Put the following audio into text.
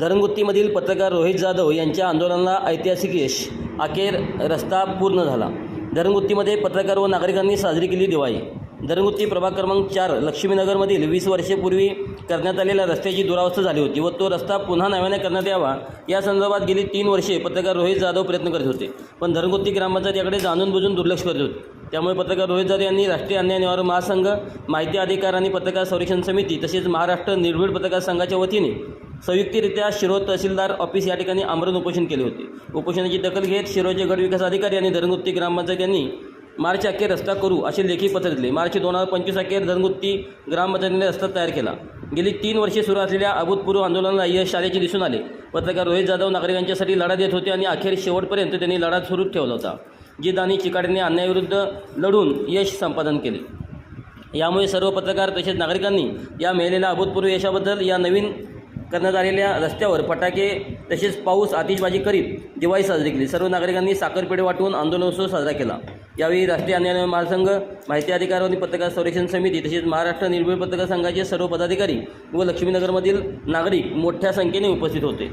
धरणगुत्तीमधील पत्रकार रोहित जाधव यांच्या आंदोलनाला ऐतिहासिक यश अखेर रस्ता पूर्ण झाला. धरणगुत्तीमध्ये पत्रकार व नागरिकांनी साजरी केली दिवाळी. धरणगुत्ती प्रभाग क्रमांक चार लक्ष्मीनगरमधील वीस वर्षेपूर्वी करण्यात आलेल्या रस्त्याची दुरावस्था झाली होती व तो रस्ता पुन्हा नव्याने करण्यात यावा. या संदर्भात गेली तीन वर्षे पत्रकार रोहित जाधव प्रयत्न करत होते पण धरणगुत्ती ग्रामपंचायत याकडे जाणून बुजून दुर्लक्ष करत होते. त्यामुळे पत्रकार रोहित जाधव यांनी राष्ट्रीय अन्याय निवारण महासंघ माहिती अधिकार आणि पत्रकार संरक्षण समिती तसेच महाराष्ट्र निर्भीड पत्रकार संघाच्या वतीने संयुक्तरित्या शिरोळ तहसीलदार ऑफिस या ठिकाणी आमरण उपोषण केले होते. उपोषणाची दखल घेत शिरोळचे गट विकास अधिकारी आणि धरणगुत्ती ग्रामपंचायत यांनी मार्च अखेर रस्ता करू असे लेखी पत्र दिले मार्च दोन हजार पंचवीस अखेर धरणगुत्ती ग्रामपंचायतीने रस्ता तयार केला. गेली तीन वर्षे सुरू असलेल्या अभूतपूर्व आंदोलनाला यश आल्याचे दिसून आले. पत्रकार रोहित जाधव नागरिकांच्यासाठी लढा देत होते आणि अखेर शेवटपर्यंत त्यांनी लढा सुरूच ठेवला होता. जिद आणि चिकाटीने अन्यायाविरुद्ध लढून यश संपादन केले. यामुळे सर्व पत्रकार तसेच नागरिकांनी या मिळालेल्या अभूतपूर्व यशाबद्दल या नवीन करण्यात आलेल्या रस्त्यावर फटाके तसेच पाऊस आतिषबाजी करीत दिवाळी साजरी केली. सर्व नागरिकांनी साखरपेढे वाटून आंदोलनोत्सव साजरा केला. यावेळी राष्ट्रीय अन्याय महासंघ माहिती अधिकार आणि पत्रकार संरक्षण समिती तसेच महाराष्ट्र निर्भीड पत्रकार संघाचे सर्व पदाधिकारी व लक्ष्मीनगरमधील नागरिक मोठ्या संख्येने उपस्थित होते.